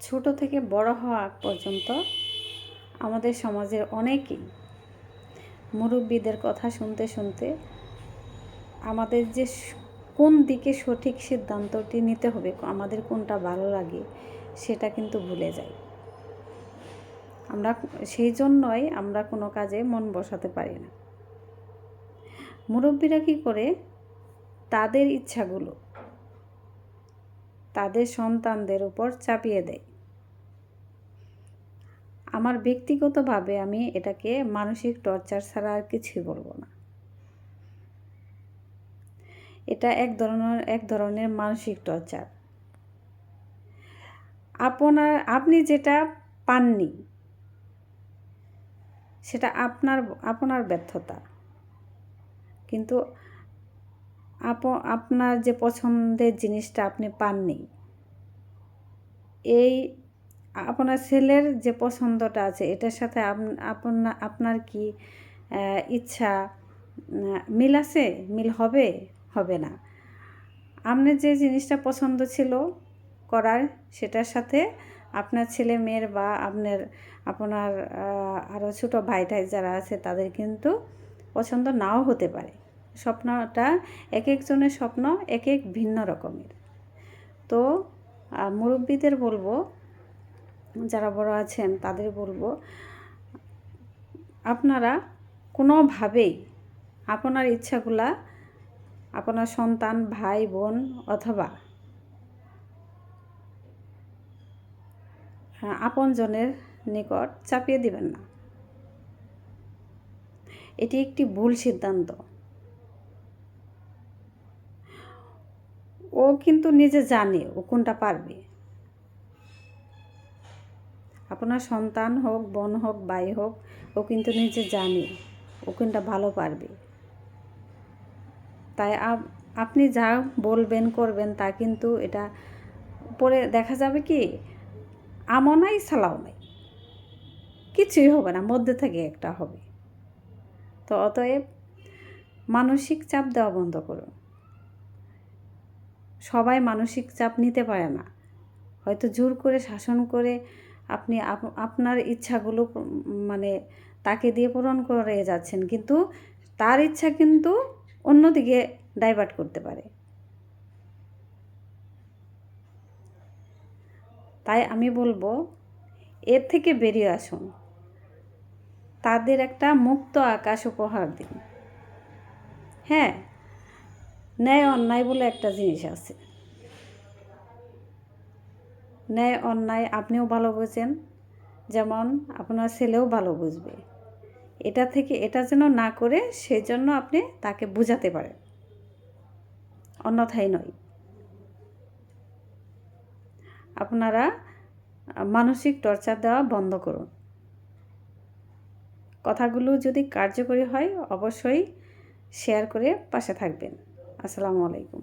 ছোট থেকে বড় হওয়া পর্যন্ত আমাদের সমাজের অনেকেই মুরব্বীদের কথা শুনতে শুনতে আমাদের যে কোন দিকে সঠিক সিদ্ধান্তটি নিতে হবে, আমাদের কোনটা ভালো লাগে সেটা কিন্তু ভুলে যাই। আমরা সেই জন্যই আমরা কোনো কাজে মন বসাতে পারি না। মুরব্বীরা কী করে? তাদের ইচ্ছাগুলো তাদের সন্তানদের উপর চাপিয়ে দেয়। আমার ব্যক্তিগতভাবে আমি এটাকে মানসিক টর্চার ছাড়া আর কিছুই বলব না। এটা এক ধরনের এক ধরনের মানসিক টর্চার। আপনার, আপনি যেটা পাননি, সেটা আপনার আপনার ব্যর্থতা। কিন্তু আপ, আপনার যে পছন্দের জিনিসটা আপনি পাননি, এই আপনার ছেলের যে পছন্দটা আছে, এটার সাথে আপ- আপনার আপনার কি ইচ্ছা মিল আছে? মিল হবে? হবে না। আপনার যে জিনিসটা পছন্দ ছিল করার, সেটার সাথে আপনার ছেলে মেয়ের বা আপনার আপনার আরও ছোটো ভাই টাই যারা আছে, তাদের কিন্তু পছন্দ নাও হতে পারে। স্বপ্নটা এক একজনের স্বপ্ন এক এক ভিন্ন রকমের। তো মুরব্বীদের বলব, যারা বড় আছেন তাদের বলব, আপনারা কোনোভাবেই আপনার ইচ্ছাগুলা, আপনার সন্তান, ভাই, বোন অথবা আপনজনের নিকট চাপিয়ে দিবেন না। এটি একটি ভুল সিদ্ধান্ত। ও কিন্তু নিজে জানে ও কোনটা পারবে। আপনার সন্তান হোক, বোন হোক, ভাই হোক, ও কিন্তু নিজে জানে ও কোনটা ভালো পারবে। তাই আপনি যা বলবেন, করবেন তা কিন্তু এটা পরে দেখা যাবে কি, আমও নাই, সালাও নাই। কিছুই হবে না, মধ্যে থেকে একটা হবে। তো অতএব মানসিক চাপ দেওয়া বন্ধ করুন। সবাই মানসিক চাপ নিতে পারে না। হয়তো জোর করে শাসন করে আপনি আপ- আপনার ইচ্ছাগুলো মানে তাকে দিয়ে পূরণ করে যাচ্ছেন, কিন্তু তার ইচ্ছা কিন্তু অন্যদিকে ডাইভার্ট করতে পারে। তাই আমি বলব, এর থেকে বেরিয়ে আসুন। তাদের একটা মুক্ত আকাশ উপহার দিন। হ্যাঁ ন্যায় অন্যায় বলে একটা জিনিস আছে। ন্যায় অন্যায় আপনিও ভালো বোঝেন, যেমন আপনার ছেলেও ভালো বুঝবে। এটা থেকে এটা যেন না করে সেজন্য আপনি তাকে বুঝাতে পারেন। অন্যথায় নয়। আপনারা মানসিক টর্চার দেওয়া বন্ধ করুন। কথাগুলো যদি কার্যকরী হয়, অবশ্যই শেয়ার করে পাশে থাকবেন। আসসালামু আলাইকুম।